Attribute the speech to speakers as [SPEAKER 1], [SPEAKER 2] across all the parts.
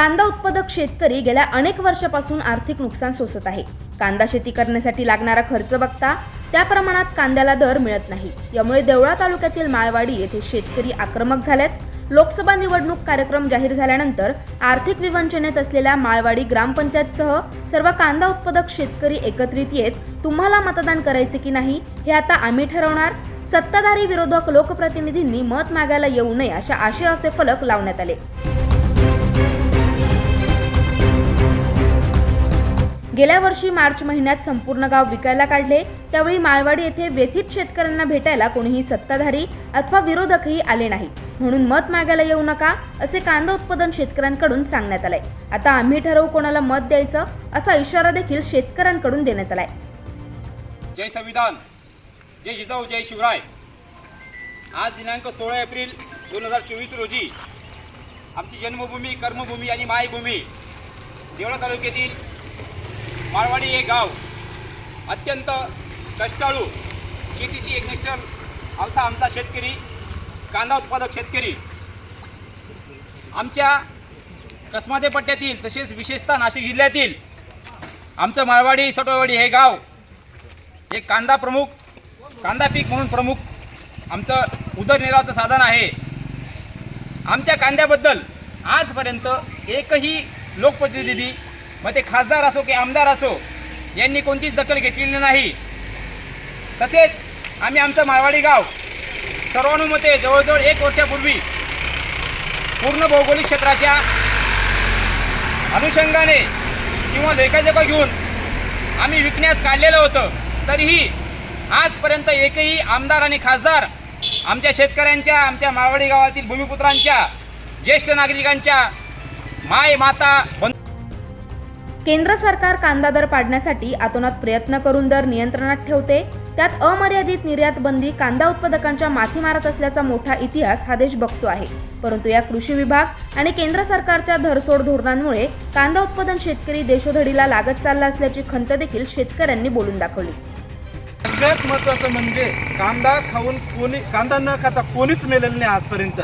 [SPEAKER 1] कांदा
[SPEAKER 2] उत्पादक शेतकरी गेल्या अनेक वर्षापासून आर्थिक नुकसान सोसत आहे. कांदा शेती करण्यासाठी लागणारा खर्च बघता त्या प्रमाणात कांद्याला दर मिळत नाही. यामुळे देवळा तालुक्यातील माळवाडी येथे शेतकरी आक्रमक झाल्यात लोकसभा निवडणूक कार्यक्रम जाहीर झाल्यानंतर आर्थिक विवंचनेत असलेल्या माळवाडी ग्रामपंचायतसह सर्व कांदा उत्पादक शेतकरी एकत्रित येत तुम्हाला मतदान करायचे की नाही हे आता आम्ही ठरवणार. सत्ताधारी विरोधक लोकप्रतिनिधींनी मत मागायला येऊ नये अशा आशयाचे फलक लावण्यात आले. गेल्या वर्षी मार्च महिन्यात संपूर्ण गाव विकायला काढले. त्यावेळी माळवाडी येथे व्यथित शेतकऱ्यांना भेटायला कोणीही सत्ताधारी अथवा विरोधकही आले नाही. म्हणून मत मागायला येऊ नका असे कांदा उत्पादन शेतकऱ्यांकडून सांगण्यात आलंय. आता आम्ही ठरवू कोणाला मत द्यायचं असा इशारा देखील शेतकऱ्यांकडून देण्यात आलाय.
[SPEAKER 1] जय संविधान. जय जिजाऊ जय शिवराय. आज दिनांक सोळा एप्रिल दोन हजार चोवीस रोजी आमची जन्मभूमी कर्मभूमी आणि मायभूमी देवळा तालुक्यातील माळवाडी हे गाव अत्यंत कष्टाळू शेतीशी एकनिष्ठ असा आमचा शेतकरी कांदा उत्पादक शेतकरी. आमच्या कसमादे पट्ट्यातील तसेच विशेषतः नाशिक जिल्ह्यातील आमचं माळवाडी सटोवाडी हे गाव हे कांदा प्रमुख कांदा पीक म्हणून प्रमुख आमचं उदरनिर्वाहाचं साधन आहे. आमच्या कांद्याबद्दल आजपर्यंत एकही लोकप्रतिनिधी मग ते खासदार असो की आमदार असो यांनी कोणतीच दखल घेतलेली नाही. तसेच आम्ही आमचं माळवाडी गाव सर्वानुमते जवळजवळ एक वर्षापूर्वी पूर्ण भौगोलिक क्षेत्राच्या अनुषंगाने किंवा लेखाजोखा घेऊन आम्ही विकण्यास काढलेलं होतं. तरीही आजपर्यंत एकही आमदार आणि खासदार आमच्या शेतकऱ्यांच्या आमच्या माळवाडी गावातील भूमिपुत्रांच्या ज्येष्ठ नागरिकांच्या माय माता बंद
[SPEAKER 2] केंद्र सरकार कांदा दर पाडण्यासाठी आतोनात प्रयत्न करून दर नियंत्रणात ठेवते. त्यात अमर्यादित निर्यात बंदी कांदा उत्पादकांच्या माथी मारत असल्याचा मोठा इतिहास हा देश बघतो आहे. परंतु या कृषी विभाग आणि केंद्र सरकारच्या धरसोड धोरणांमुळे कांदा उत्पादन शेतकरी देशोधडीला लागत चालला असल्याची खंत देखील शेतकऱ्यांनी बोलून दाखवली.
[SPEAKER 3] सगळ्यात महत्त्वाचं म्हणजे कांदा खाऊन कोणी कांदा न खाता कोणीच मेलेलं नाही आजपर्यंत.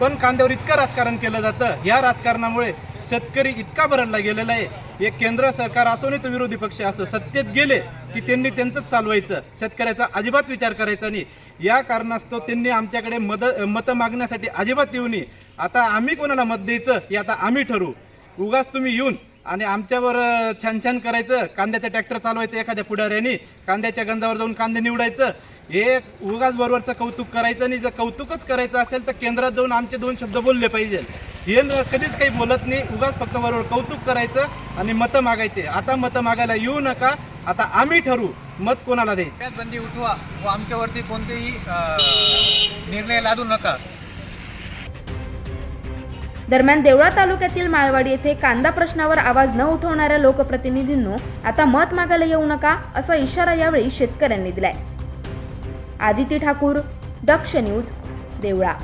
[SPEAKER 3] पण कांद्यावर इतकं राजकारण केलं जातं. या राजकारणामुळे शेतकरी इतका भरडला गेलेला आहे. एक केंद्र सरकार असो नाही तर विरोधी पक्ष असो सत्तेत गेले की त्यांनी त्यांचंच चालवायचं. शेतकऱ्याचा अजिबात विचार करायचा नाही. या कारणास्तव त्यांनी आमच्याकडे मद मतं मागण्यासाठी अजिबात येऊ नये. आता आम्ही कोणाला मत द्यायचं हे आता आम्ही ठरवू. उगाच तुम्ही येऊन आणि आमच्यावर छान छान करायचं. कांद्याचं ट्रॅक्टर चालवायचं एखाद्या पुढाऱ्याने. कांद्याच्या गंजावर जाऊन कांदे निवडायचं. हे उगाच बरोबरचं कौतुक करायचं नाही. जर कौतुकच करायचं असेल तर केंद्रात जाऊन आमचे दोन शब्द बोलले पाहिजे न- कधीच काही बोलत नाही. उगाच फक्त बरोबर कौतुक करायचं आणि मतं मागायचे. आता मतं मागायला येऊ नका. आता आम्ही ठरवू मत कोणाला द्यायचं?
[SPEAKER 4] बंदी उठवा व आमच्यावरती कोणतेही निर्णय लादू नका.
[SPEAKER 2] दरम्यान देवळा तालुक्यातील माळवाडी येथे कांदा प्रश्नावर आवाज न उठवणाऱ्या लोकप्रतिनिधींनो आता मत मागायला येऊ नका असा इशारा यावेळी शेतकऱ्यांनी दिलाय. आदिती ठाकूर दक्ष न्यूज देवळा.